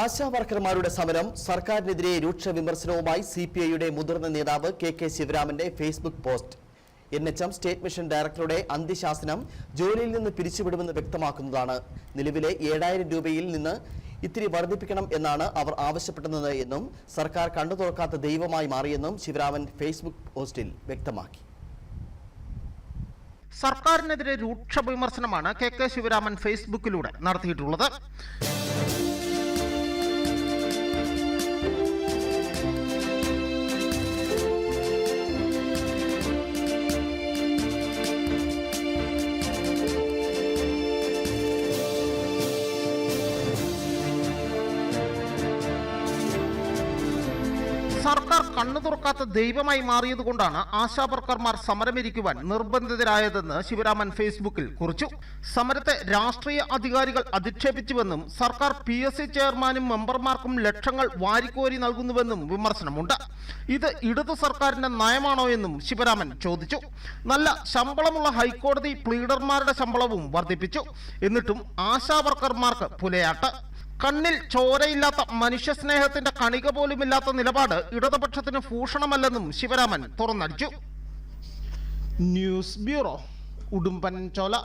ആശാ വർക്കർമാരുടെ സമരം സർക്കാരിനെതിരെ രൂക്ഷ വിമർശനവുമായി സി പി ഐയുടെ മുതിർന്ന നേതാവ് K K ശിവരാമന്റെ Facebook post. N H M state mission ഡയറക്ടറുടെ അന്ത്യശാസനം ജോലിയിൽ നിന്ന് പിരിച്ചുവിടുമെന്ന് വ്യക്തമാക്കുന്നതാണ്. നിലവിലെ ഏഴായിരം രൂപയിൽ നിന്ന് ഇത്തിരി വർദ്ധിപ്പിക്കണം എന്നാണ് അവർ ആവശ്യപ്പെടുന്നത് എന്നും സർക്കാർ കണ്ടു തുറക്കാത്ത ദൈവമായി മാറിയെന്നും ശിവരാമൻ ഫേസ്ബുക്ക് പോസ്റ്റിൽ വ്യക്തമാക്കി. സർക്കാരിനെതിരെ രൂക്ഷ വിമർശനമാണ് കെ കെ ശിവരാമൻ ഫേസ്ബുക്കിലൂടെ നടത്തിയിട്ടുള്ളത്. സർക്കാർ കണ്ണു തുറക്കാത്ത ദൈവമായി മാറിയതുകൊണ്ടാണ് ആശാവർക്കർമാർ സമരമിരിക്കുവാൻ നിർബന്ധിതരായതെന്ന് ശിവരാമൻ ഫേസ്ബുക്കിൽ കുറിച്ചു. സമരത്തെ രാഷ്ട്രീയ അധികാരികൾ അധിക്ഷേപിച്ചുവെന്നും സർക്കാർ പി എസ് സി ചെയർമാനും മെമ്പർമാർക്കും ലക്ഷങ്ങൾ വാരിക്കോരി നൽകുന്നുവെന്നും വിമർശനമുണ്ട്. ഇത് ഇടതു സർക്കാരിന്റെ നയമാണോ എന്നും ശിവരാമൻ ചോദിച്ചു. നല്ല ശമ്പളമുള്ള ഹൈക്കോടതി പ്ലീഡർമാരുടെ ശമ്പളവും വർദ്ധിപ്പിച്ചു. എന്നിട്ടും ആശാവർക്കർമാർക്ക് പുലയാട്ട്. കണ്ണിൽ ചോരയില്ലാത്ത മനുഷ്യസ്നേഹത്തിന്റെ കണിക പോലുമില്ലാത്ത നിലപാട് ഇടതുപക്ഷത്തിന് ഭൂഷണമല്ലെന്നും ശിവരാമൻ തുറന്നടിച്ചു. News bureau Udumbanchola